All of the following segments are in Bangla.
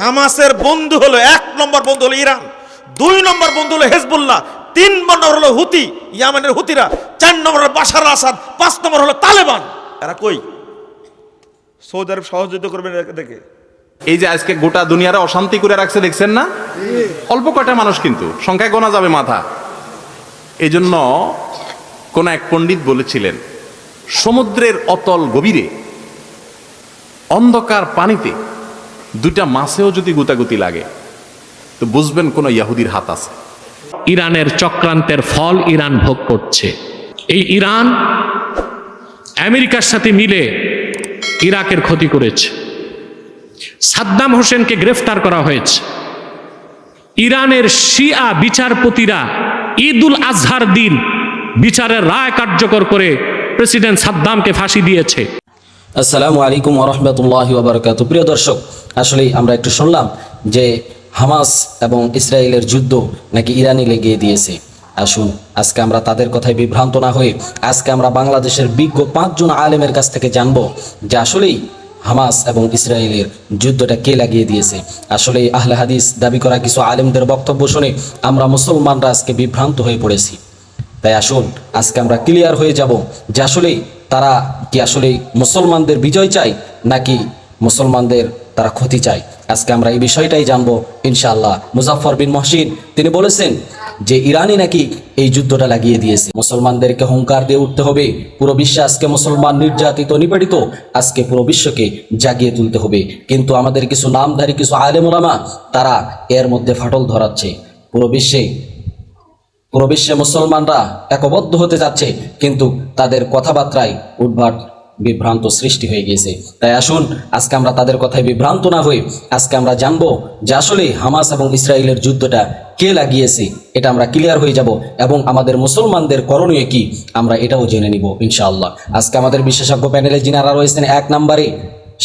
হামাসের বন্ধু হলো এক নম্বর বন্ধু হলো ইরান, দুই নম্বর বন্ধু হলো হেজবুল্লাহ, তিন নম্বর হলো হুতি, ইয়ামানের হুতিরা, চার নম্বর হলো আল আসাদ, পাঁচ নম্বর হলো তালেবান। এরা কই? সৌদি আরব সহযোগিতা করবেন দেখে। এই যে আজকে গোটা দুনিয়ারে অশান্তি করে রাখছে, দেখছেন না? অল্প কয়টা মানুষ কিন্তু, সংখ্যায় গোনা যাবে মাথা। এই জন্য কোন এক পণ্ডিত বলেছিলেন, সমুদ্রের অতল গভীরে অন্ধকার পানিতে দুইটা মাসেও যদি গুতাগুতি লাগে, তো বুঝবেন কোন ইয়াহুদির হাত আছে। ইরানের চক্রান্তের ফল ইরান ভোগ করছে। এই ইরান আমেরিকার সাথে মিলে ইরাকের ক্ষতি করেছে। সাদ্দাম হোসেনকে গ্রেফতার করা হয়েছে। ইরানের শিয়া বিচারপতিরা ঈদুল আজহার দিন বিচারের রায় কার্যকর করে প্রেসিডেন্ট সাদ্দামকে ফাঁসি দিয়েছে। আসসালামু আলাইকুম ওরহমতুল্লাহ ওবরাকাত। প্রিয় দর্শক, আসলেই আমরা একটু শুনলাম যে হামাস এবং ইসরায়েলের যুদ্ধ নাকি ইরানি লেগিয়ে দিয়েছে। আসুন, আজকে আমরা তাদের কথায় বিভ্রান্ত না হয়ে আজকে আমরা বাংলাদেশের বিজ্ঞ পাঁচজন আলেমের কাছ থেকে জানব যে আসলেই হামাস এবং ইসরায়েলের যুদ্ধটা কে লাগিয়ে দিয়েছে। আসলে আহলে হাদিস দাবি করা কিছু আলেমদের বক্তব্য শুনে আমরা মুসলমানরা আজকে বিভ্রান্ত হয়ে পড়েছি। তাই আসুন, আজকে আমরা ক্লিয়ার হয়ে যাব যে আসলেই তারা কি আসলে মুসলমানদের বিজয় চায় নাকি মুসলমানদের তারা ক্ষতি চায়? আজকে আমরা এই বিষয়টাই জানব ইনশাআল্লাহ। মুজাফর বিন মহসিন, তিনি বলেছেন যে ইরানি নাকি এই যুদ্ধটা লাগিয়ে দিয়েছে। মুসলমানদেরকে হুঙ্কার দিয়ে উঠতে হবে, পুরো বিশ্বে আজকে মুসলমান নির্যাতিত, নিপীড়িত, আজকে পুরো বিশ্বকে জাগিয়ে তুলতে হবে। কিন্তু আমাদের কিছু নামধারী, কিছু আলেমুলামা তারা এর মধ্যে ফাটল ধরাচ্ছে। পুরো বিশ্বে পুরো বিশ্বে মুসলমানরা একবদ্ধ হতে যাচ্ছে, কিন্তু তাদের কথাবার্তায় উদ্ভাট বিভ্রান্ত সৃষ্টি হয়ে গিয়েছে। তাই আসুন, আজকে আমরা তাদের কথায় বিভ্রান্ত না হয়ে আজকে আমরা জানব যে আসলে হামাস এবং ইসরায়েলের যুদ্ধটা কে লাগিয়েছে, এটা আমরা ক্লিয়ার হয়ে যাব এবং আমাদের মুসলমানদের করণীয় কি, আমরা এটাও জেনে নিব, ইনশাআল্লাহ। আজকে আমাদের বিশেষজ্ঞ প্যানেলে যিনারা রয়েছেন, এক নম্বরে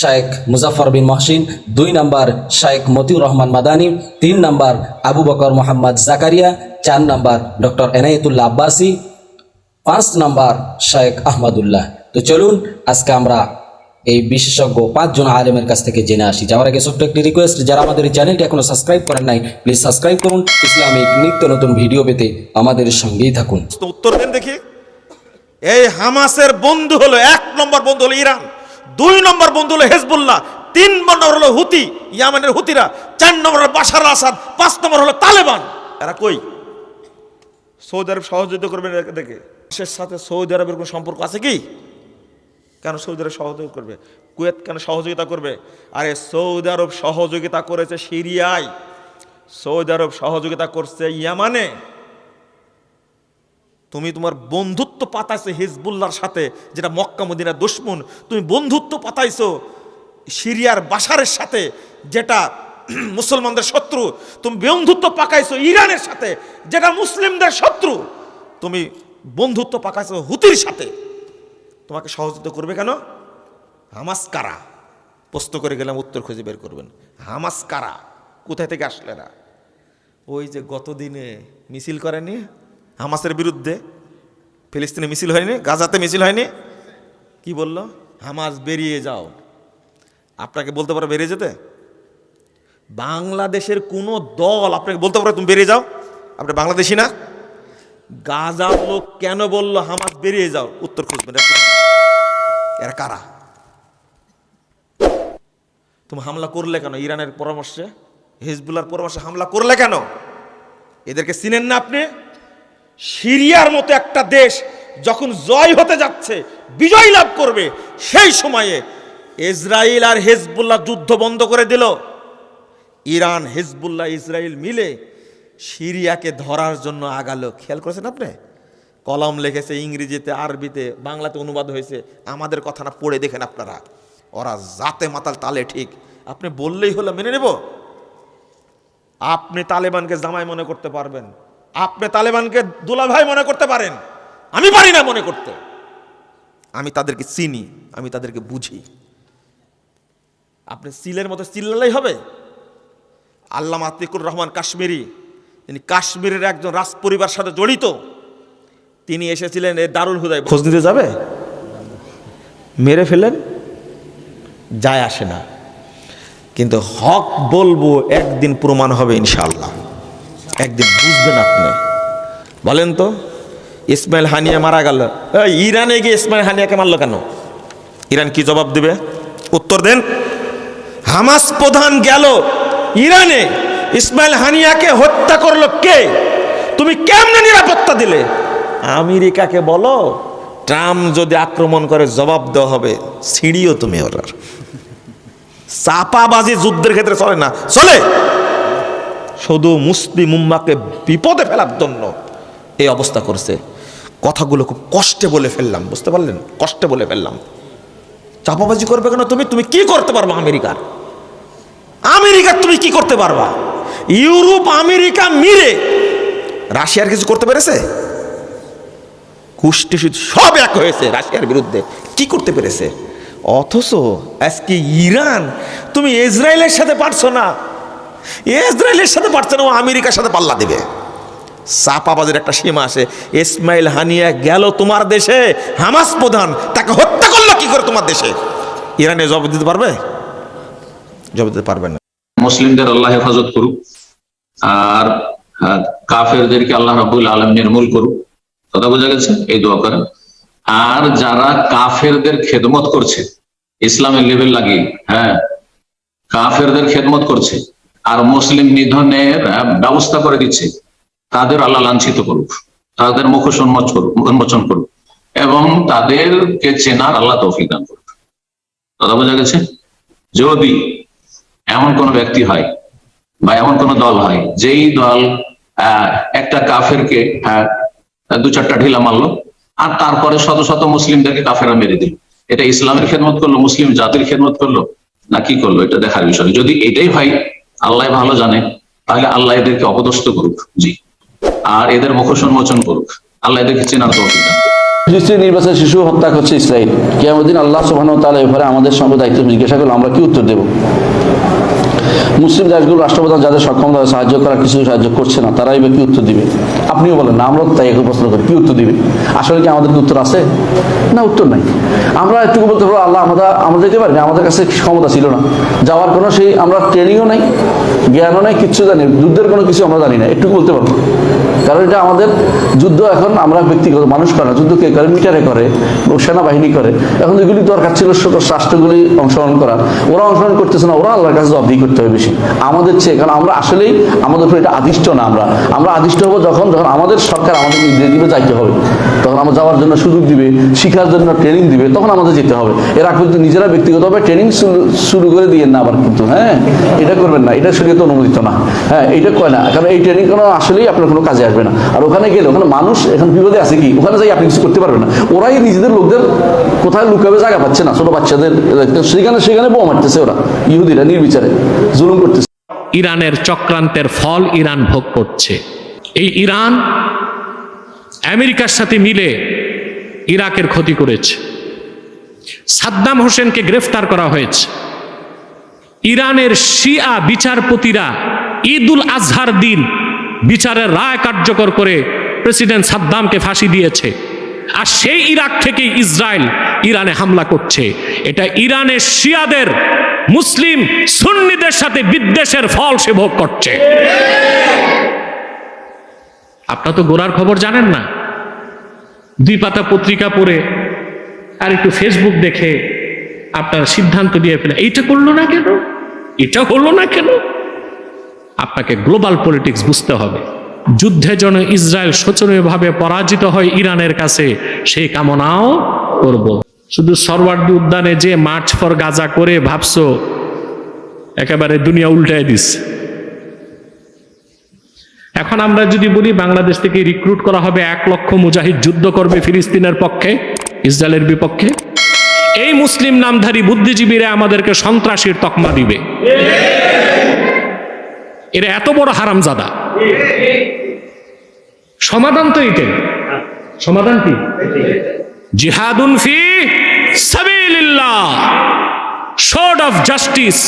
শায়েখ মুজাফর বিন মহসিন, দুই নাম্বার শায়েখ মতিউর রহমান মাদানী, তিন নাম্বার আবু বকর মোহাম্মদ জাকারিয়া চার নাম্বার ডক্টর এনায়েতুল্লাহ আব্বাসি, পাঁচ নাম্বার শায়েখ আহমদুল্লাহ। তো চলুন, আজকে আমরা এই বিশেষজ্ঞ পাঁচজন আলেমের কাছ থেকে জেনে আসি। যাওয়ার আগে ছোট্ট একটি রিকোয়েস্ট যারা আমাদের এই চ্যানেলটি এখনও সাবস্ক্রাইব করেন নাই প্লিজ সাবস্ক্রাইব করুন। ইসলামিক নিত্য নতুন ভিডিও পেতে আমাদের সঙ্গেই থাকুন। উত্তর দেন দেখি। এই হামাসের বন্ধু হলো এক নম্বর বন্ধু হলো ইরান, দুই নম্বর বন্ধু হলো হেজবুল্লাহ, তিন নম্বর হলো হুতি, ইয়ামানের হুতিরা, চার নম্বর হলো বাশার আসাদ, পাঁচ নম্বর হলো তালেবান। এরা কই? সৌদি আরব সহযোগিতা এদেরকে দেখে। দেশের সাথে সৌদি আরবের কোনো সম্পর্ক আছে কি? কেন সৌদি আরব সহযোগিতা করবে? কুয়েত কেন সহযোগিতা করবে? আরে সৌদি আরব সহযোগিতা করেছে সিরিয়ায়। সৌদি আরব সহযোগিতা করছে ইয়ামানে। তুমি তোমার বন্ধুত্ব পাতাইছো হিজবুল্লাহর সাথে, যেটা মক্কা মদিনার দুশ্মন। তুমি বন্ধুত্ব পাতাইছো সিরিয়ার বাসারের সাথে, যেটা মুসলমানদের শত্রু, তুমি বন্ধুত্ব পাকাইছো ইরানের সাথে, যেটা মুসলিমদের শত্রু, তুমি বন্ধুত্ব পাকাইছো হুতির সাথে। তোমাকে সহযোগিতা করবে কেন? হামাস কারা? প্রশ্ন করে গেলাম, উত্তর খুঁজে বের করবেন। হামাস কারা? কোথায় থেকে আসলে না ওই যে গত দিনে মিছিল করেনি হামাসের বিরুদ্ধে? ফিলিস্তিনে মিছিল হয়নি? গাজাতে মিছিল হয়নি? কি বলল? হামাস বেরিয়ে যাও। আপনাকে বলতে পারো বেরিয়ে যেতে? বাংলাদেশের কোনো দল, আপনাকে বলতে পারো, তুমি বেরিয়ে যাও। আপনি বাংলাদেশি না। গাজার লোক কেন বলল, হামাস বেরিয়ে যাও? উত্তর খুঁজবেন। এরা কারা? তুমি হামলা করলে কেন? ইরানের পরামর্শে? হিজবুল্লার পরামর্শে হামলা করলে কেন? এদেরকে চিনেন না আপনি? সিরিয়ার মতো একটা দেশ যখন জয় হতে যাচ্ছে, বিজয় লাভ করবে, সেই সময়ে ইসরায়েল আর হেজবুল্লাহ যুদ্ধ বন্ধ করে দিল। ইরান, হেজবুল্লাহ ইসরায়েল মিলে সিরিয়াকে ধরার জন্য আগালো। খেয়াল করেছেন আপনি? কলম লিখেছে ইংরেজিতে, আরবিতে, বাংলাতে অনুবাদ হয়েছে। আমাদের কথা না পড়ে দেখেন আপনারা। ওরা জাতে মাতাল, তালে ঠিক। আপনি বললেই হলো, মেনে নেব? আপনি তালেবানকে জামাই মনে করতে পারবেন। আপনি তালেবানকে দুলাভাই মনে করতে পারেন। আমি পারি না মনে করতে। আমি তাদেরকে চিনি, আমি তাদেরকে বুঝি। আপনি সিলের মতো চিল্লালেই হবে? আল্লাহ আতিকুর রহমান কাশ্মীরি, তিনি কাশ্মীরের একজন রাজ পরিবার সাথে জড়িত। তিনি এসেছিলেন এই দারুল হুদায়। খোঁজ নিতে যাবে? মেরে ফেলেন যায় আসে না। কিন্তু হক বলব, একদিন প্রমাণ হবে ইনশাল্লাহ একদিন বুঝবেন আপনি। বলেন তো, ইসমাইল হানিয়া মারা গেল। ইরানে গিয়ে ইসমাইল হানিয়াকে মারলো কেন? ইরান কি জবাব দেবে? উত্তর দেন, হামাস প্রধান গেল। ইরানে ইসমাইল হানিয়াকে হত্যা করল কে? তুমি কেমনে নিরাপত্তা দিলে? আমেরিকাকে বলো। ট্রাম্প যদি আক্রমণ করে জবাব দেওয়া হবে, সিঁড়িও তুমি ওরার চাপাবাজি যুদ্ধের ক্ষেত্রে চলে না, চলে। শুধু মুসলিম উম্মাকে বিপদে ফেলার জন্য এই অবস্থা করছে। কথাগুলো খুব কষ্টে বলে ফেললাম, বুঝতে পারলেন? কষ্টে বলে ফেললাম। চাপাবাজি করবে কেন তুমি? তুমি কি করতে পারবা আমেরিকার? আমেরিকার তুমি কি করতে পারবা? ইউরোপ, আমেরিকা মিলে। রাশিয়ার কিছু করতে পেরেছে? কুষ্টি সব এক হয়েছে রাশিয়ার বিরুদ্ধে। কি করতে পেরেছে? অথচ আজকে ইরান, তুমি ইসরায়েলের সাথে পারছ না। ইসরায়েলের সাথে পারছ না, ও আমেরিকার সাথে পাল্লা দেবে। চাপাবাজের একটা সীমা আছে। ইসমাইল হানিয়া গেল তোমার দেশে, হামাস প্রধান, তাকে হত্যা করল কি করে তোমার দেশে? ইরানে জবাব দিতে পারবে? দিতে পারবে না। মুসলিমদের আল্লাহ হেফাজত করুক, আর কাফেরদেরকে আল্লাহ রাবুল আলম নির্মূল করুক। কথা বোঝা গেছে? এই দোয়া করেন। আর যারা কাফেরদের খেদমত করছে, ইসলামের লেভেল লাগিয়ে হ্যাঁ কাফেরদের খেদমত করছে, আর মুসলিম নিধনের ব্যবস্থা করে দিচ্ছে, তাদের আল্লাহ লাঞ্ছিত করুক, তাদের মুখ উন্মোচ করুক, উন্মোচন করুক, এবং তাদেরকে চেনার আল্লাহ তৌফিক দান করুক। কথা বোঝা গেছে? যদি এমন কোন ব্যক্তি হয় বা এমন কোন দল হয় যেই দল একটা কাফেরকে আহ, দু চারটা ঢিলা মারলো আর তারপরে শত শত মুসলিমদেরকে কাফেরা মেরে দিল। এটা ইসলামের খেদমত করল মুসলিম জাতির খেদমত করল না কি করল এটা দেখার বিষয়। যদি এটাই হয় আল্লাহ ভালো জানে তাহলে আল্লাহ এদেরকে অপদস্থ করুক জি। আর এদের মুখোশ উন্মোচন করুক আল্লাহ এদেরকে চেনার করুক। ফিলিস্তিন নির্বাচন শিশু হত্যা করছে ইসরায়েল। কেমন দিন আল্লাহ সুহান তালা এবারে আমাদের সঙ্গে দায়িত্ব জিজ্ঞাসা করলে, আমরা কি উত্তর দেব? মুসলিম দেশগুলো রাষ্ট্রপ্রধান যাদের সক্ষমতা সাহায্য করার কিছু সাহায্য করছে না, তারাই কি উত্তর দিবে? আপনিও বলেন না আমরাও তাই একই প্রশ্ন করি, কি উত্তর দিবে? আসলে কি আমাদের উত্তর আছে? না, উত্তর নাই। আমরা একটু বলতে পারব, আল্লাহ আমরা আমরা যেতে পারি আমাদের কাছে ক্ষমতা ছিল না। যাওয়ার কোনো সেই, আমরা ট্রেনিংও নাই, জ্ঞানও নাই, কিচ্ছু জানি যুদ্ধের কোনো কিছু আমরা জানি না একটু বলতে পারব। কারণ এটা আমাদের যুদ্ধ এখন আমরা ব্যক্তিগত মানুষ করে না যুদ্ধ কে করে, মিটারে করে, সেনাবাহিনী করে। এখন যেগুলি দরকার ছিল রাষ্ট্রগুলি অংশগ্রহণ করা। ওরা অংশগ্রহণ করতেছে না, ওরা আল্লাহর কাছে জবাবদিহি করতে হবে। বেশি। আমাদের চেয়ে, কারণ আমরা আসলেই আমাদের উপর এটা আদিষ্ট না আমরা। আমরা আদিষ্ট হব যখন যখন আমাদের সরকার আমাদের নির্দেশ দিবে যাইতে হবে। তখন আমরা যাওয়ার জন্য সুযোগ দিবে, শিখার জন্য ট্রেনিং দিবে, তখন আমাদের যেতে হবে। এরা কিন্তু নিজেরা ব্যক্তিগতভাবে ট্রেনিং শুরু করে দিয়ে না আবার কিন্তু হ্যাঁ? এটা করবেন না, এটা শরীয়ত অনুমোদিত না। হ্যাঁ এটা কয় না, কারণ এই ট্রেনিং কোনো, আসলেই আপনার কোনো কাজে আসবে না। আর ওখানে গেলে, ওখানে মানুষ এখন বিপদে আছে কি? ওখানে যাই আপনি কিছু করতে পারবেন না। ওরাই নিজেদের লোকদের কোথায় লুকাবে জায়গা পাচ্ছে না, ছোট বাচ্চাদের সেখানে সেখানে বোমা মারতেছে ওরা, ইহুদিরা নির্বিচারে। জুলুম করতেছে। ইরানের চক্রান্তের ফল ইরান ভোগ করছে। এই ইরান আমেরিকার সাথে মিলে ইরাকের ক্ষতি করেছে। সাদ্দাম হোসেনকে গ্রেফতার করা হয়েছে। ইরানের শিয়া বিচারপতিরা ঈদুল আজহার দিন বিচারের রায় কার্যকর করে প্রেসিডেন্ট সাদ্দামকে ফাঁসি দিয়েছে। আর সেই ইরাক থেকে ইসরায়েল ইরানে হামলা করছে। এটা ইরানের শিয়াদের, মুসলিম সুন্নিদের সাথে বিদ্বেষের ফল সে ভোগ করছে। আপনার তো গোড়ার খবর জানেন না। দুই পাতা পত্রিকা পড়ে আর একটু ফেসবুক দেখে আপনার সিদ্ধান্ত দিয়ে ফেলে, এইটা করল না কেন? এটা করল না কেন? আপনাকে গ্লোবাল পলিটিক্স বুঝতে হবে। যুদ্ধে যেন ইসরায়েল শোচনীয়ভাবে পরাজিত হয় ইরানের কাছে, সেই কামনাও করব। শুধু সরওয়ার্দী উদ্যানে যে মার্চ ফর গাজা করে ভাবছ, একেবারে দুনিয়া উল্টায় দিস এখন আমরা যদি বলি বাংলাদেশ থেকে রিক্রুট করা হবে এক লক্ষ মুজাহিদ যুদ্ধ করবে ফিলিস্তিনের পক্ষে, ইসরায়েলের বিপক্ষে, এই মুসলিম নামধারী বুদ্ধিজীবীরা আমাদেরকে সন্ত্রাসীর তকমা দিবে। এরা এত বড় হারামজাদা। সমাধান তো এইটাই সমাধান কি? জিহাদুন ফি সাবিলিল্লাহ শর্ড অফ জাস্টিস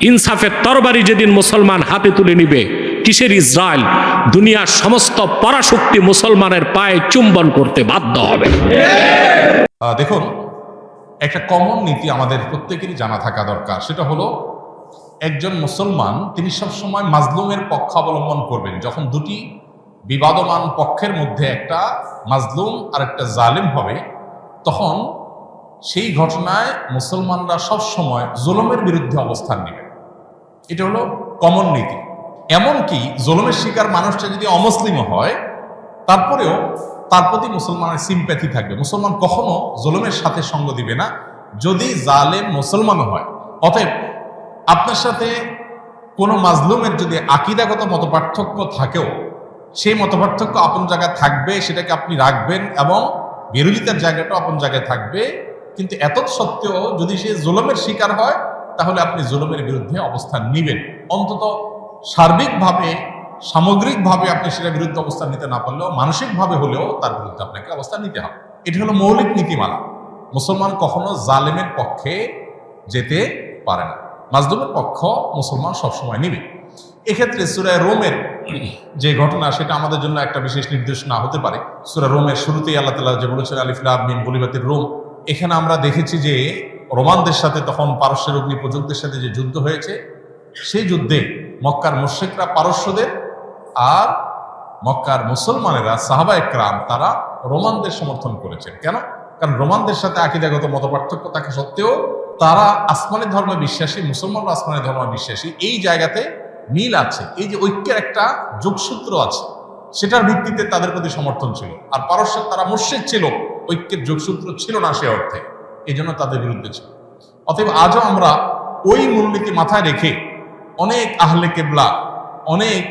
ইনসাফের তরবারি যেদিন মুসলমান হাতে তুলে নিবে, কিসের ইসরায়েল? দুনিয়ার সমস্ত পরাশক্তি মুসলমানের পায়ে চুম্বন করতে বাধ্য হবে। দেখুন, একটা কমন নীতি আমাদের প্রত্যেকেরই জানা থাকা দরকার। সেটা হলো, একজন মুসলমান, তিনি সবসময় মাজলুমের পক্ষ অবলম্বন করবেন। যখন দুটি বিবাদমান পক্ষের মধ্যে একটা মাজলুম আর একটা জালিম হবে, তখন সেই ঘটনায় মুসলমানরা সব সময় জুলুমের বিরুদ্ধে অবস্থান নেবে। এটা হলো কমন নীতি। এমনকি জুলুমের শিকার মানুষটা যদি অমুসলিমও হয়, তারপরেও তার প্রতি মুসলমানের সিম্প্যাথি থাকবে। মুসলমান কখনো জুলুমের সাথে সঙ্গ দিবে না। যদি জালেম মুসলমানও হয়, অতএব আপনার সাথে কোনো মাজলুমের যদি আকিদাগত মতপার্থক্য থাকেও, সেই মতপার্থক্য আপন জায়গায় থাকবে, সেটাকে আপনি রাখবেন এবং বিরোধিতার জায়গাটাও আপন জায়গায় থাকবে। কিন্তু এত সত্ত্বেও যদি সে জুলমের শিকার হয়, তাহলে আপনি জুলমের বিরুদ্ধে অবস্থান নেবেন। অন্তত সার্বিকভাবে, সামগ্রিকভাবে আপনি সেটার বিরুদ্ধে অবস্থান নিতে না পারলেও, মানসিকভাবে হলেও তার বিরুদ্ধে আপনাকে অবস্থান নিতে হবে। এটি হলো মৌলিক নীতিমালা। মুসলমান কখনো জালেমের পক্ষে যেতে পারে না। মাজলুমের পক্ষ মুসলমান সবসময় নিবে। এক্ষেত্রে সুরায় রোমের যে ঘটনা, সেটা আমাদের জন্য একটা বিশেষ নির্দেশনা হতে পারে। সুরা রোমের শুরুতেই আল্লাহ তালা যে বলেছেন আলিফুল্লাহ মিন বলিবাতির রোম। এখানে আমরা দেখেছি যে রোমানদের সাথে তখন পারস্যের অগ্নি প্রযুক্তের সাথে যে যুদ্ধ হয়েছে, সেই যুদ্ধে মক্কার মুশ্রিকরা পারস্যদের আর মক্কার মুসলমানেরা, সাহাবা একরাম, তারা রোমানদের সমর্থন করেছেন। কেন? কারণ রোমানদের সাথে আকিদাগত মত পার্থক্য থাকা সত্ত্বেও তারা আসমানি ধর্মে বিশ্বাসী, মুসলমানরা আসমানি ধর্মে বিশ্বাসী। এই জায়গাতে মিল আছে, এই যে ঐক্যের একটা যোগসূত্র আছে, সেটার ভিত্তিতে তাদের প্রতি সমর্থন ছিল। আর পারস্যের, তারা মুর্শিদ ছিল। ঐক্যের যোগসূত্র ছিল না সে অর্থে এই জন্য তাদের বিরুদ্ধে ছিল। অতএব আজও আমরা ওই মূলনীতি মাথায় রেখে অনেক আহলে কেবলা, অনেক